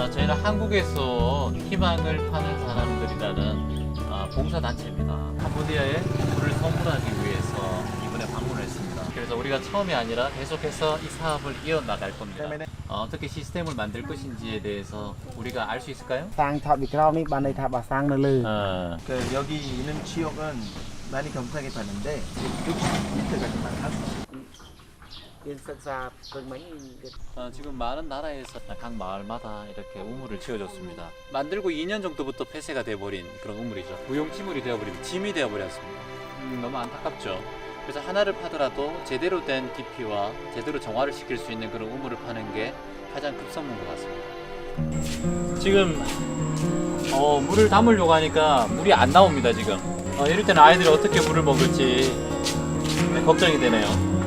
아, 저희는 한국에서 희망을 파는 사람들이라는 아, 봉사단체입니다. 캄보디아에 물을 선물하기 위해서 이번에 방문했습니다. 그래서 우리가 처음이 아니라 계속해서 이 사업을 이어나갈 겁니다. 어, 떻게 시스템을 만들 것인지에 대해서 우리가 알 수 있을까요? 어, 그 여기 있는 지역은 많이 경상에 사는데 60m까지만 할수 있어요. 연석사 백만이 아, 지금 많은 나라에서 각 마을마다 이렇게 우물을 지어줬습니다. 만들고 2년 정도부터 폐쇄가 돼버린 그런 우물이죠. 무용지물이 되어버린 짐이 되어버렸습니다. 음, 너무 안타깝죠. 그래서 하나를 파더라도 제대로 된 깊이와 제대로 정화를 시킬 수 있는 그런 우물을 파는 게 가장 급선무인 것 같습니다. 지금 어, 물을 담으려고 하니까 물이 안 나옵니다 지금. 어, 이럴 때는 아이들이 어떻게 물을 먹을지 걱정이 되네요.